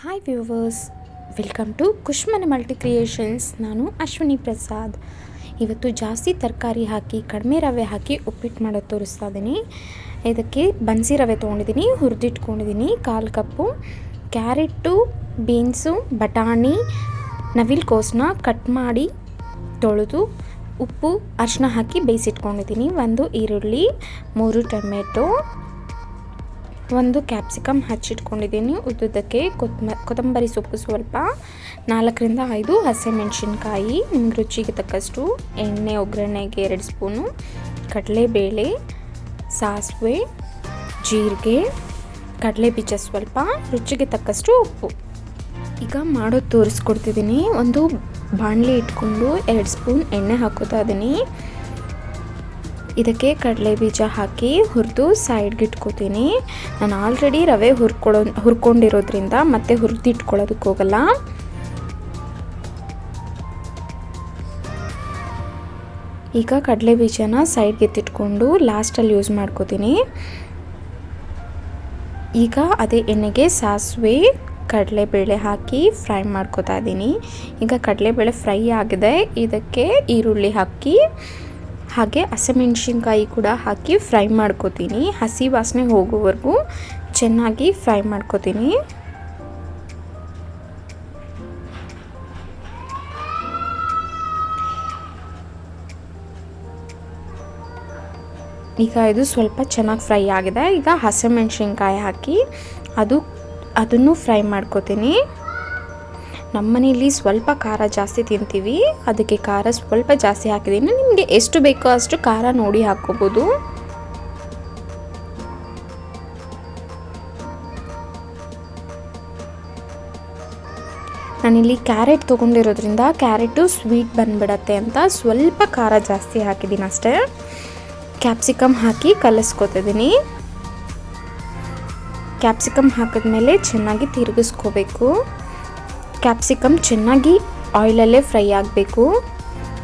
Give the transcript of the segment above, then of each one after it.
Hi viewers welcome to Khushmane multi creations ನಾನು ಅಶ್ವಿನಿ ಪ್ರಸಾದ್. ಇವತ್ತು ಜಾಸ್ತಿ ತರಕಾರಿ ಹಾಕಿ, ಕಡಿಮೆ ರವೆ ಹಾಕಿ ಉಪ್ಪಿಟ್ಟು ಮಾಡೋದು ತೋರಿಸ್ತಾ ಇದ್ದೀನಿ ಇದಕ್ಕೆ ಬನ್ಸಿ ರವೆ ತೊಗೊಂಡಿದ್ದೀನಿ ಹುರಿದಿಟ್ಕೊಂಡಿದ್ದೀನಿ ಕಾಲು ಕಪ್ಪು ಕ್ಯಾರೆಟು ಬೀನ್ಸು, ಬಟಾಣಿ, ನವಿಲ್ ಕೋಸನ್ನ ಕಟ್ ಮಾಡಿ ತೊಳೆದು ಉಪ್ಪು ಅರಿಶಿನ ಹಾಕಿ ಬೇಯಿಸಿಟ್ಕೊಂಡಿದ್ದೀನಿ ಒಂದು ಈರುಳ್ಳಿ, ಮೂರು ಟೊಮೆಟೊ ಒಂದು ಕ್ಯಾಪ್ಸಿಕಮ್ ಹಚ್ಚಿಟ್ಕೊಂಡಿದ್ದೀನಿ. ಉದ್ದಕ್ಕೆ ಕೊತ್ತಮ ಕೊತ್ತಂಬರಿ ಸೊಪ್ಪು ಸ್ವಲ್ಪ, ನಾಲ್ಕರಿಂದ ಐದು ಹಸಿಮೆಣಸಿನ್ಕಾಯಿ, ನಿಮ್ಗೆ ರುಚಿಗೆ ತಕ್ಕಷ್ಟು ಎಣ್ಣೆ, ಒಗ್ಗರಣೆಗೆ ಎರಡು ಸ್ಪೂನು, ಕಡಲೆಬೇಳೆ, ಸಾಸಿವೆ, ಜೀರಿಗೆ ಕಡಲೆ ಬೀಜ ಸ್ವಲ್ಪ, ರುಚಿಗೆ ತಕ್ಕಷ್ಟು ಉಪ್ಪು. ಈಗ ಮಾಡೋದು ತೋರಿಸ್ಕೊಡ್ತಿದ್ದೀನಿ. ಒಂದು ಬಾಣಲಿ ಇಟ್ಕೊಂಡು ಎರಡು ಸ್ಪೂನ್ ಎಣ್ಣೆ ಹಾಕೋತಾ ಇದ್ದೀನಿ ಇದಕ್ಕೆ ಕಡಲೆ ಬೀಜ ಹಾಕಿ ಹುರಿದು ಸೈಡ್ಗೆ ಇಟ್ಕೋತೀನಿ. ನಾನು ಆಲ್ರೆಡಿ ರವೆ ಹುರ್ಕೊಳ್ಳೋ ಹುರ್ಕೊಂಡಿರೋದ್ರಿಂದ ಮತ್ತೆ ಹುರಿದಿಟ್ಕೊಳ್ಳೋದಕ್ಕೆ ಹೋಗಲ್ಲ. ಈಗ ಕಡಲೆ ಬೀಜನ ಸೈಡ್ಗೆ ಎತ್ತಿಟ್ಕೊಂಡು ಲಾಸ್ಟಲ್ಲಿ ಯೂಸ್ ಮಾಡ್ಕೋತೀನಿ. ಈಗ ಅದೇ ಎಣ್ಣೆಗೆ ಸಾಸಿವೆ, ಕಡಲೆಬೇಳೆ ಹಾಕಿ ಫ್ರೈ ಮಾಡ್ಕೋತಾ ಇದ್ದೀನಿ ಈಗ ಕಡಲೆಬೇಳೆ ಫ್ರೈ ಆಗಿದೆ. ಇದಕ್ಕೆ ಈರುಳ್ಳಿ ಹಾಕಿ ಹಾಗೆ ಹಸಿಮೆಣ್ಸಿನ್ಕಾಯಿ ಕೂಡ ಹಾಕಿ ಫ್ರೈ ಮಾಡ್ಕೋತೀನಿ. ಹಸಿ ವಾಸನೆ ಹೋಗೋವರೆಗೂ ಚೆನ್ನಾಗಿ ಫ್ರೈ ಮಾಡ್ಕೋತೀನಿ. ಈಗ ಇದು ಸ್ವಲ್ಪ ಚೆನ್ನಾಗಿ ಫ್ರೈ ಆಗಿದೆ. ಈಗ ಹಸಿಮೆಣ್ಸಿನ್ಕಾಯಿ ಹಾಕಿ ಅದು ಅದನ್ನು ಫ್ರೈ ಮಾಡ್ಕೋತೀನಿ. ನಮ್ಮನೇಲಿ ಸ್ವಲ್ಪ ಖಾರ ಜಾಸ್ತಿ ತಿಂತೀವಿ. ಅದಕ್ಕೆ ಖಾರ ಸ್ವಲ್ಪ ಜಾಸ್ತಿ ಹಾಕಿದ್ದೀನಿ. ನಿಮಗೆ ಎಷ್ಟು ಬೇಕೋ ಅಷ್ಟು ಖಾರ ನೋಡಿ ಹಾಕ್ಕೋಬೋದು. ನಾನಿಲ್ಲಿ ಕ್ಯಾರೆಟ್ ತೊಗೊಂಡಿರೋದ್ರಿಂದ ಕ್ಯಾರೆಟು ಸ್ವೀಟ್ ಬಂದ್ಬಿಡತ್ತೆ ಅಂತ ಸ್ವಲ್ಪ ಖಾರ ಜಾಸ್ತಿ ಹಾಕಿದ್ದೀನಿ ಅಷ್ಟೇ. ಕ್ಯಾಪ್ಸಿಕಮ್ ಹಾಕಿ ಕಲಿಸ್ಕೊತಿದ್ದೀನಿ ಕ್ಯಾಪ್ಸಿಕಮ್ ಹಾಕಿದ್ಮೇಲೆ ಚೆನ್ನಾಗಿ ತಿರುಗಿಸ್ಕೋಬೇಕು. ಕ್ಯಾಪ್ಸಿಕಮ್ ಚೆನ್ನಾಗಿ ಆಯಿಲಲ್ಲೇ ಫ್ರೈ ಆಗಬೇಕು.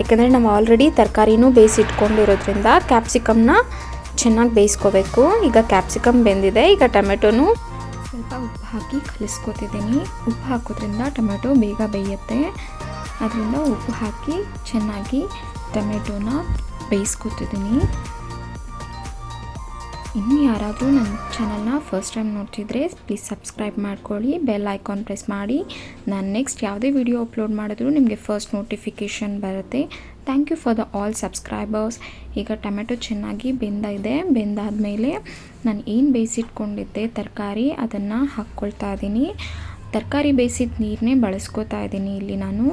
ಯಾಕಂದರೆ ನಾವು ಆಲ್ರೆಡಿ ತರಕಾರಿನೂ ಬೇಯಿಸಿಟ್ಕೊಂಡಿರೋದ್ರಿಂದ ಕ್ಯಾಪ್ಸಿಕಮ್ನ ಚೆನ್ನಾಗಿ ಬೇಯಿಸ್ಕೋಬೇಕು. ಈಗ ಕ್ಯಾಪ್ಸಿಕಮ್ ಬೆಂದಿದೆ. ಈಗ ಟೊಮೆಟೊನು ಸ್ವಲ್ಪ ಉಪ್ಪು ಹಾಕಿ ಕಲಿಸ್ಕೊತಿದ್ದೀನಿ. ಉಪ್ಪು ಹಾಕೋದ್ರಿಂದ ಟೊಮೆಟೊ ಬೇಗ ಬೇಯುತ್ತೆ. ಅದರಿಂದ ಉಪ್ಪು ಹಾಕಿ ಚೆನ್ನಾಗಿ ಟೊಮೆಟೊನ ಬೇಯಿಸ್ಕೊತಿದ್ದೀನಿ. ಇನ್ನು ಯಾರಾದರೂ ನನ್ನ ಚಾನಲ್ನ ಫಸ್ಟ್ ಟೈಮ್ ನೋಡ್ತಿದ್ರೆ ಪ್ಲೀಸ್ ಸಬ್ಸ್ಕ್ರೈಬ್ ಮಾಡ್ಕೊಳ್ಳಿ ಬೆಲ್ ಐಕಾನ್ ಪ್ರೆಸ್ ಮಾಡಿ. ನಾನು ನೆಕ್ಸ್ಟ್ ಯಾವುದೇ ವಿಡಿಯೋ ಅಪ್ಲೋಡ್ ಮಾಡಿದ್ರು ನಿಮಗೆ ಫಸ್ಟ್ ನೋಟಿಫಿಕೇಷನ್ ಬರುತ್ತೆ. Thank you for the all subscribers ಈಗ ಟೊಮೆಟೊ ಚೆನ್ನಾಗಿ ಬೆಂದಿದೆ ಮೇಲೆ ನಾನು ಏನು ಬೇಯಿಸಿಟ್ಕೊಂಡಿದ್ದೆ, ತರಕಾರಿ ಅದನ್ನು ಹಾಕ್ಕೊಳ್ತಾ ಇದ್ದೀನಿ ತರಕಾರಿ ಬೇಯಿಸಿದ ನೀರನ್ನೇ ಬಳಸ್ಕೊತಾ ಇದ್ದೀನಿ ಇಲ್ಲಿ ನಾನು.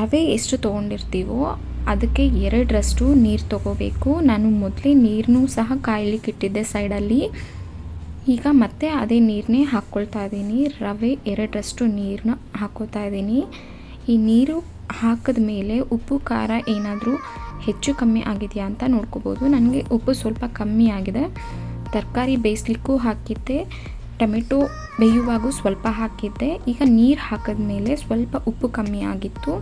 ರವೆ ಎಷ್ಟು ತೊಗೊಂಡಿರ್ತೀವೋ ಅದಕ್ಕೆ ಎರಡರಷ್ಟು ನೀರು ತಗೋಬೇಕು. ನಾನು ಮೊದಲೇ ನೀರನ್ನೂ ಸಹ ಕಾಯ್ಲಿಕ್ಕೆ ಇಟ್ಟಿದ್ದೆ ಸೈಡಲ್ಲಿ. ಈಗ ಮತ್ತೆ ಅದೇ ನೀರನ್ನೇ ಹಾಕ್ಕೊಳ್ತಾ ಇದ್ದೀನಿ. ರವೆ ಎರಡರಷ್ಟು ನೀರನ್ನ ಹಾಕೋತಾ ಇದ್ದೀನಿ. ಈ ನೀರು ಹಾಕಿದ ಮೇಲೆ ಉಪ್ಪು, ಖಾರ ಏನಾದರೂ ಹೆಚ್ಚು ಕಮ್ಮಿ ಆಗಿದೆಯಾ ಅಂತ ನೋಡ್ಕೋಬೋದು. ನನಗೆ ಉಪ್ಪು ಸ್ವಲ್ಪ ಕಮ್ಮಿ ಆಗಿದೆ. ತರಕಾರಿ ಬೇಯಿಸ್ಲಿಕ್ಕೂ ಹಾಕಿದ್ದೆ. ಟೊಮೆಟೊ ಬೇಯುವಾಗೂ ಸ್ವಲ್ಪ ಹಾಕಿದ್ದೆ. ಈಗ ನೀರು ಹಾಕಿದ ಮೇಲೆ ಸ್ವಲ್ಪ ಉಪ್ಪು ಕಮ್ಮಿ ಆಗಿತ್ತು.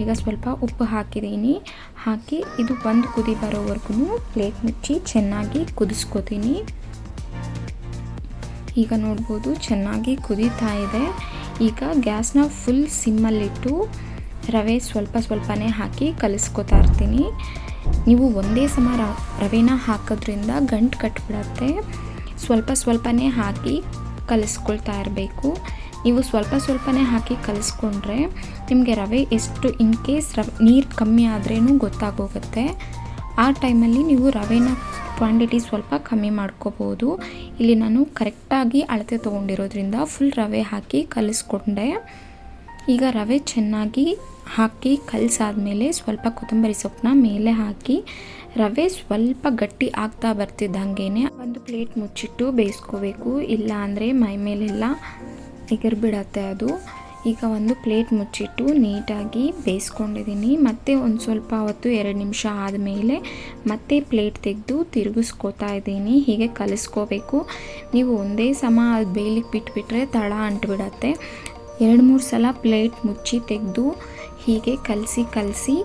ಈಗ ಸ್ವಲ್ಪ ಉಪ್ಪು ಹಾಕಿದ್ದೀನಿ. ಹಾಕಿ ಇದು ಬಂದು ಕುದಿ ಬರೋವರೆಗೂ ಪ್ಲೇಟ್ ಮುಚ್ಚಿ ಚೆನ್ನಾಗಿ ಕುದಿಸ್ಕೋತೀನಿ. ಈಗ ನೋಡ್ಬೋದು ಚೆನ್ನಾಗಿ ಕುದೀತಾ ಇದೆ. ಈಗ ಗ್ಯಾಸ್ನ ಫುಲ್ ಸಿಮ್ಮಲ್ಲಿಟ್ಟು ರವೆ ಸ್ವಲ್ಪ ಸ್ವಲ್ಪನೇ ಹಾಕಿ ಕಲಿಸ್ಕೊತಾ ಇರ್ತೀನಿ. ನೀವು ಒಂದೇ ಸಮ ರವೆನ ಹಾಕೋದ್ರಿಂದ ಗಂಟು ಕಟ್ಬಿಡತ್ತೆ. ಸ್ವಲ್ಪ ಸ್ವಲ್ಪನೇ ಹಾಕಿ ಕಲಿಸ್ಕೊಳ್ತಾ ಇರಬೇಕು. ನೀವು ಸ್ವಲ್ಪ ಸ್ವಲ್ಪನೇ ಹಾಕಿ ಕಲಿಸ್ಕೊಂಡ್ರೆ ನಿಮಗೆ ರವೆ ಎಷ್ಟು ಇನ್ ಕೇಸ್ ರವೆ ನೀರು ಕಮ್ಮಿ ಆದ್ರೂ ಗೊತ್ತಾಗೋಗುತ್ತೆ. ಆ ಟೈಮಲ್ಲಿ ನೀವು ರವೆನ ಕ್ವಾಂಟಿಟಿ ಸ್ವಲ್ಪ ಕಮ್ಮಿ ಮಾಡ್ಕೋಬೋದು. ಇಲ್ಲಿ ನಾನು ಕರೆಕ್ಟಾಗಿ ಅಳತೆ ತೊಗೊಂಡಿರೋದ್ರಿಂದ ಫುಲ್ ರವೆ ಹಾಕಿ ಕಲಿಸ್ಕೊಂಡೆ. ಈಗ ರವೆ ಚೆನ್ನಾಗಿ ಹಾಕಿ ಕಲಸಾದ್ಮೇಲೆ ಸ್ವಲ್ಪ ಕೊತ್ತಂಬರಿ ಸೊಪ್ಪನ್ನ ಮೇಲೆ ಹಾಕಿ ರವೆ ಸ್ವಲ್ಪ ಗಟ್ಟಿ ಆಗ್ತಾ ಬರ್ತಿದ್ದಂಗೆ ಒಂದು ಪ್ಲೇಟ್ ಮುಚ್ಚಿಟ್ಟು ಬೇಯಿಸ್ಕೋಬೇಕು. ಇಲ್ಲ ಅಂದರೆ ಮೈ ಮೇಲೆಲ್ಲ ಎಗರ್ಬಿಡತ್ತೆ ಅದು. ಈಗ ಒಂದು ಪ್ಲೇಟ್ ಮುಚ್ಚಿಟ್ಟು ನೀಟಾಗಿ ಬೇಯಿಸ್ಕೊಂಡಿದ್ದೀನಿ ಮತ್ತೆ ಒಂದು ಸ್ವಲ್ಪ ಹೊತ್ತು ಎರಡು ನಿಮಿಷ ಆದಮೇಲೆ ಮತ್ತೆ ಪ್ಲೇಟ್ ತೆಗೆದು ತಿರುಗಿಸ್ಕೋತಾ ಇದ್ದೀನಿ. ಹೀಗೆ ಕಲಿಸ್ಕೋಬೇಕು. ನೀವು ಒಂದೇ ಸಮ ಅದು ಬೇಯಲಿಕ್ಕೆ ಬಿಟ್ಬಿಟ್ರೆ ತಳ ಅಂಟ್ಬಿಡತ್ತೆ. ಎರಡು ಮೂರು ಸಲ ಪ್ಲೇಟ್ ಮುಚ್ಚಿ ತೆಗೆದು ಹೀಗೆ ಕಲಸಿ ಕಲಸಿ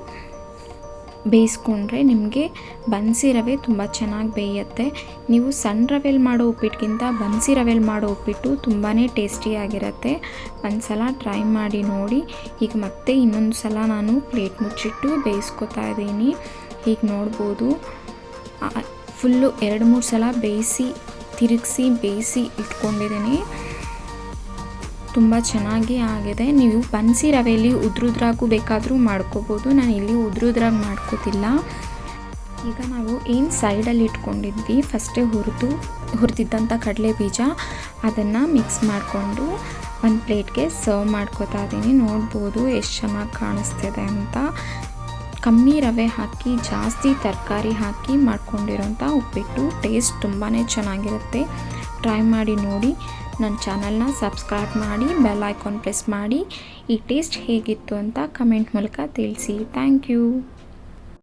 ಬೇಯಿಸ್ಕೊಂಡ್ರೆ ನಿಮಗೆ ಬನ್ಸಿ ರವೆ ತುಂಬ ಚೆನ್ನಾಗಿ ಬೇಯುತ್ತೆ. ನೀವು ಸಣ್ಣ ರವೆಲಿ ಮಾಡೋ ಉಪ್ಪಿಟ್ಟಿಗಿಂತ ಬನ್ಸಿ ರವೆಲಿ ಮಾಡೋ ಉಪ್ಪಿಟ್ಟು ತುಂಬಾ ಟೇಸ್ಟಿಯಾಗಿರುತ್ತೆ ಒಂದು ಸಲ ಟ್ರೈ ಮಾಡಿ ನೋಡಿ. ಈಗ ಮತ್ತೆ ಇನ್ನೊಂದು ಸಲ ನಾನು ಪ್ಲೇಟ್ ಮುಚ್ಚಿಟ್ಟು ಬೇಯಿಸ್ಕೊತಾ ಇದ್ದೀನಿ. ಈಗ ನೋಡ್ಬೋದು. ಫುಲ್ಲು ಎರಡು ಮೂರು ಸಲ ಬೇಯಿಸಿ, ತಿರುಗಿಸಿ, ಬೇಯಿಸಿ ಇಟ್ಕೊಂಡಿದ್ದೀನಿ. ತುಂಬ ಚೆನ್ನಾಗಿ ಆಗಿದೆ. ನೀವು ಬನ್ಸಿ ರವೆಯಲ್ಲಿ ಉದ್ರುದ್ರಾಗೂ ಬೇಕಾದರೂ ಮಾಡ್ಕೋಬೋದು. ನಾನು ಇಲ್ಲಿ ಉದ್ರುದ್ರಾಗ ಮಾಡ್ಕೋತಿಲ್ಲ. ಈಗ ನಾವು ಏನು ಸೈಡಲ್ಲಿ ಇಟ್ಕೊಂಡಿದ್ವಿ? ಫಸ್ಟೇ ಹುರಿದು ಹುರಿದಿದ್ದಂಥ ಕಡಲೆ ಬೀಜ. ಅದನ್ನು ಮಿಕ್ಸ್ ಮಾಡಿಕೊಂಡು ಒಂದು ಪ್ಲೇಟ್ಗೆ ಸರ್ವ್ ಮಾಡ್ಕೋತಾ ಇದ್ದೀನಿ ನೋಡ್ಬೋದು ಎಷ್ಟು ಚೆನ್ನಾಗಿ ಕಾಣಿಸ್ತಿದೆ ಅಂತ. ಕಮ್ಮಿ ರವೆ ಹಾಕಿ, ಜಾಸ್ತಿ ತರಕಾರಿ ಹಾಕಿ ಮಾಡ್ಕೊಂಡಿರೋಂಥ ಉಪ್ಪಿಟ್ಟು ಟೇಸ್ಟ್ ತುಂಬಾ ಚೆನ್ನಾಗಿರುತ್ತೆ. ಟ್ರೈ ಮಾಡಿ ನೋಡಿ. ನನ್ನ ಚಾನಲ್ನ ಸಬ್ಸ್ಕ್ರೈಬ್ ಮಾಡಿ, ಬೆಲ್ ಐಕಾನ್ ಪ್ರೆಸ್ ಮಾಡಿ. ಈ ಟೇಸ್ಟ್ ಹೇಗಿತ್ತು ಅಂತ ಕಮೆಂಟ್ ಮೂಲಕ ತಿಳಿಸಿ. Thank you.